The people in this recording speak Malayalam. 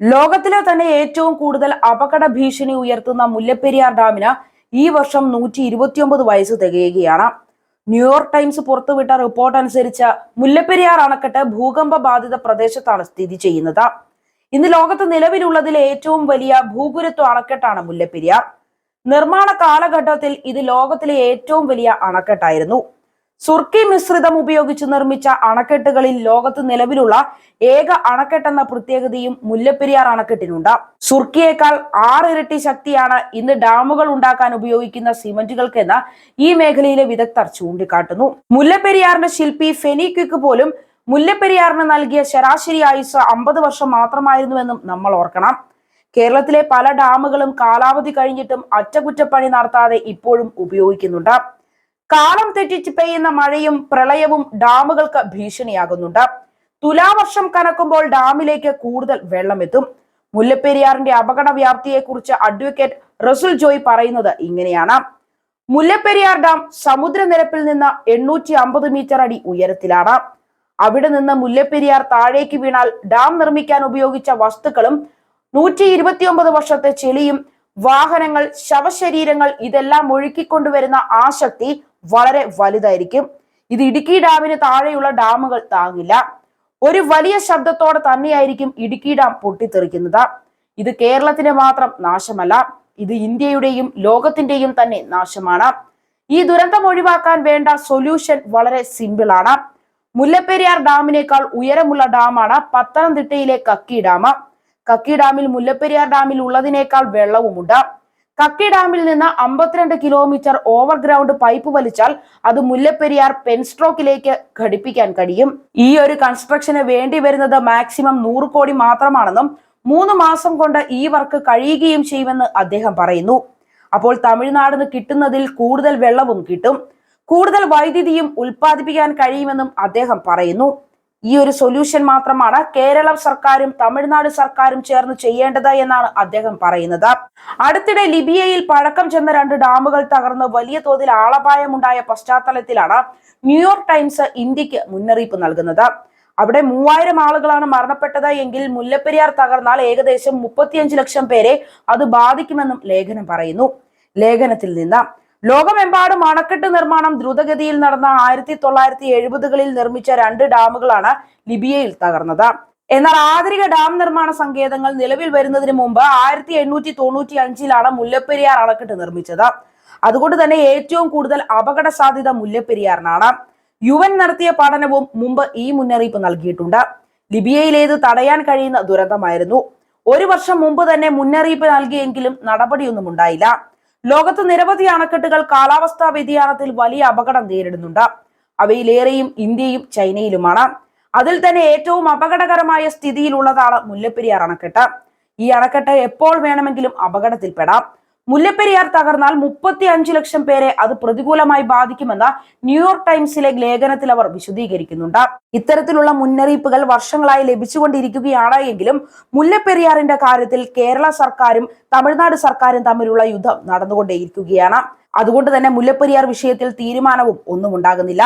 ലോകത്തിലെ തന്നെ ഏറ്റവും കൂടുതൽ അപകട ഭീഷണി ഉയർത്തുന്ന മുല്ലപ്പെരിയാർ ഡാമിന് ഈ വർഷം നൂറ്റി ഇരുപത്തിയൊമ്പത് വയസ്സ് തികയുകയാണ്. ന്യൂയോർക്ക് ടൈംസ് പുറത്തുവിട്ട റിപ്പോർട്ട് അനുസരിച്ച് മുല്ലപ്പെരിയാർ അണക്കെട്ട് ഭൂകമ്പ ബാധിത പ്രദേശത്താണ് സ്ഥിതി ചെയ്യുന്നത്. ഇന്ന് ലോകത്ത് നിലവിലുള്ളതിൽ ഏറ്റവും വലിയ ഭൂഗുരുത്വ അണക്കെട്ടാണ് മുല്ലപ്പെരിയാർ. നിർമ്മാണ കാലഘട്ടത്തിൽ ഇത് ലോകത്തിലെ ഏറ്റവും വലിയ അണക്കെട്ടായിരുന്നു. സുർക്കി മിശ്രിതം ഉപയോഗിച്ച് നിർമ്മിച്ച അണക്കെട്ടുകളിൽ ലോകത്ത് നിലവിലുള്ള ഏക അണക്കെട്ടെന്ന പ്രത്യേകതയും മുല്ലപ്പെരിയാർ അണക്കെട്ടിനുണ്ട്. സുർക്കിയേക്കാൾ ആറിരട്ടി ശക്തിയാണ് ഇന്ന് ഡാമുകൾ ഉണ്ടാക്കാൻ ഉപയോഗിക്കുന്ന സിമന്റുകൾക്കെന്ന് ഈ മേഖലയിലെ വിദഗ്ധർ ചൂണ്ടിക്കാട്ടുന്നു. മുല്ലപ്പെരിയാറിന്റെ ശില്പി ഫെനിക്വിക്ക് പോലും മുല്ലപ്പെരിയാറിന് നൽകിയ ശരാശരി ആയുസ് അമ്പത് വർഷം മാത്രമായിരുന്നുവെന്നും നമ്മൾ ഓർക്കണം. കേരളത്തിലെ പല ഡാമുകളും കാലാവധി കഴിഞ്ഞിട്ടും അറ്റകുറ്റപ്പണി നടത്താതെ ഇപ്പോഴും ഉപയോഗിക്കുന്നുണ്ട്. കാലം തെറ്റിച്ച് പെയ്യുന്ന മഴയും പ്രളയവും ഡാമുകൾക്ക് ഭീഷണിയാകുന്നുണ്ട്. തുലാവർഷം കനക്കുമ്പോൾ ഡാമിലേക്ക് കൂടുതൽ വെള്ളമെത്തും. മുല്ലപ്പെരിയാറിന്റെ അപകട വ്യാപ്തിയെക്കുറിച്ച് അഡ്വക്കേറ്റ് റസുൽ ജോയ് പറയുന്നത് ഇങ്ങനെയാണ്. മുല്ലപ്പെരിയാർ ഡാം സമുദ്രനിരപ്പിൽ നിന്ന് എണ്ണൂറ്റി അമ്പത് മീറ്റർ അടി ഉയരത്തിലാണ്. അവിടെ നിന്ന് മുല്ലപ്പെരിയാർ താഴേക്ക് വീണാൽ ഡാം നിർമ്മിക്കാൻ ഉപയോഗിച്ച വസ്തുക്കളും നൂറ്റി ഇരുപത്തിയൊമ്പത് വർഷത്തെ ചെളിയും വാഹനങ്ങൾ ശവശരീരങ്ങൾ ഇതെല്ലാം ഒഴുക്കിക്കൊണ്ടുവരുന്ന ആ ശക്തി വളരെ വലുതായിരിക്കും. ഇത് ഇടുക്കി ഡാമിന് താഴെയുള്ള ഡാമുകൾ താങ്ങില്ല. ഒരു വലിയ ശബ്ദത്തോടെ തന്നെയായിരിക്കും ഇടുക്കി ഡാം പൊട്ടിത്തെറിക്കുന്നത്. ഇത് കേരളത്തിന് മാത്രം നാശമല്ല ഇത് ഇന്ത്യയുടെയും ലോകത്തിന്റെയും തന്നെ നാശമാണ്. ഈ ദുരന്തം ഒഴിവാക്കാൻ വേണ്ട സൊല്യൂഷൻ വളരെ സിമ്പിൾ ആണ്. മുല്ലപ്പെരിയാർ ഡാമിനേക്കാൾ ഉയരമുള്ള ഡാമാണ് പത്തനംതിട്ടയിലെ കക്കി ഡാം. കക്കി ഡാമിൽ മുല്ലപ്പെരിയാർ ഡാമിൽ ഉള്ളതിനേക്കാൾ വെള്ളവുമുണ്ട്. കക്കി ഡാമിൽ നിന്ന് അമ്പത്തിരണ്ട് കിലോമീറ്റർ ഓവർഗ്രൗണ്ട് പൈപ്പ് വലിച്ചാൽ അത് മുല്ലപ്പെരിയാർ പെൻസ്ട്രോക്കിലേക്ക് ഘടിപ്പിക്കാൻ കഴിയും. ഈ ഒരു കൺസ്ട്രക്ഷന് വേണ്ടി വരുന്നത് മാക്സിമം നൂറ് കോടി മാത്രമാണെന്നും മൂന്ന് മാസം കൊണ്ട് ഈ വർക്ക് കഴിയുകയും ചെയ്യുമെന്ന് അദ്ദേഹം പറയുന്നു. അപ്പോൾ തമിഴ്നാടിന് കിട്ടുന്നതിൽ കൂടുതൽ വെള്ളവും കിട്ടും. കൂടുതൽ വൈദ്യുതിയും ഉൽപ്പാദിപ്പിക്കാൻ കഴിയുമെന്നും അദ്ദേഹം പറയുന്നു. ഈ ഒരു സൊല്യൂഷൻ മാത്രമാണ് കേരള സർക്കാരും തമിഴ്നാട് സർക്കാരും ചേർന്ന് ചെയ്യേണ്ടത് എന്നാണ് അദ്ദേഹം പറയുന്നത്. അടുത്തിടെ ലിബിയയിൽ പഴക്കം ചെന്ന രണ്ട് ഡാമുകൾ തകർന്ന് വലിയ തോതിൽ ആളപായമുണ്ടായ പശ്ചാത്തലത്തിലാണ് ന്യൂയോർക്ക് ടൈംസ് ഇന്ത്യയ്ക്ക് മുന്നറിയിപ്പ് നൽകുന്നത്. അവിടെ മൂവായിരം ആളുകളാണ് മരണപ്പെട്ടത് എങ്കിൽ മുല്ലപ്പെരിയാർ തകർന്നാൽ ഏകദേശം മുപ്പത്തിയഞ്ച് ലക്ഷം പേരെ അത് ബാധിക്കുമെന്നും ലേഖനം പറയുന്നു. ലേഖനത്തിൽ നിന്ന് ലോകമെമ്പാടും അണക്കെട്ട് നിർമ്മാണം ദ്രുതഗതിയിൽ നടന്ന ആയിരത്തി തൊള്ളായിരത്തി എഴുപതുകളിൽ നിർമ്മിച്ച രണ്ട് ഡാമുകളാണ് ലിബിയയിൽ തകർന്നത്. എന്നാൽ ആധുനിക ഡാം നിർമ്മാണ സങ്കേതങ്ങൾ നിലവിൽ വരുന്നതിന് മുമ്പ് ആയിരത്തി എണ്ണൂറ്റി തൊണ്ണൂറ്റി അഞ്ചിലാണ് മുല്ലപ്പെരിയാർ അണക്കെട്ട് നിർമ്മിച്ചത്. അതുകൊണ്ട് തന്നെ ഏറ്റവും കൂടുതൽ അപകട സാധ്യത മുല്ലപ്പെരിയാറിനാണ്. യു എൻ നടത്തിയ പഠനവും മുമ്പ് ഈ മുന്നറിയിപ്പ് നൽകിയിട്ടുണ്ട്. ലിബിയയിലേത് തടയാൻ കഴിയുന്ന ദുരന്തമായിരുന്നു. ഒരു വർഷം മുമ്പ് തന്നെ മുന്നറിയിപ്പ് നൽകിയെങ്കിലും നടപടിയൊന്നും ഉണ്ടായില്ല. ലോകത്ത് നിരവധി അണക്കെട്ടുകൾ കാലാവസ്ഥാ വ്യതിയാനത്തിൽ വലിയ അപകടം നേരിടുന്നുണ്ട്. അവയിലേറെയും ഇന്ത്യയും ചൈനയിലുമാണ്. അതിൽ തന്നെ ഏറ്റവും അപകടകരമായ സ്ഥിതിയിലുള്ളതാണ് മുല്ലപ്പെരിയാർ അണക്കെട്ട്. ഈ അണക്കെട്ട് എപ്പോൾ വേണമെങ്കിലും അപകടത്തിൽപ്പെടാം. മുല്ലപ്പെരിയാർ തകർന്നാൽ മുപ്പത്തി അഞ്ച് ലക്ഷം പേരെ അത് പ്രതികൂലമായി ബാധിക്കുമെന്ന് ന്യൂയോർക്ക് ടൈംസിലെ ലേഖനത്തിൽ അവർ വിശദീകരിക്കുന്നുണ്ട്. ഇത്തരത്തിലുള്ള മുന്നറിയിപ്പുകൾ വർഷങ്ങളായി ലഭിച്ചുകൊണ്ടിരിക്കുകയാണ് എങ്കിലും മുല്ലപ്പെരിയാറിന്റെ കാര്യത്തിൽ കേരള സർക്കാരും തമിഴ്നാട് സർക്കാരും തമ്മിലുള്ള യുദ്ധം നടന്നുകൊണ്ടേയിരിക്കുകയാണ്. അതുകൊണ്ട് തന്നെ മുല്ലപ്പെരിയാർ വിഷയത്തിൽ തീരുമാനവും ഒന്നും ഉണ്ടാകുന്നില്ല.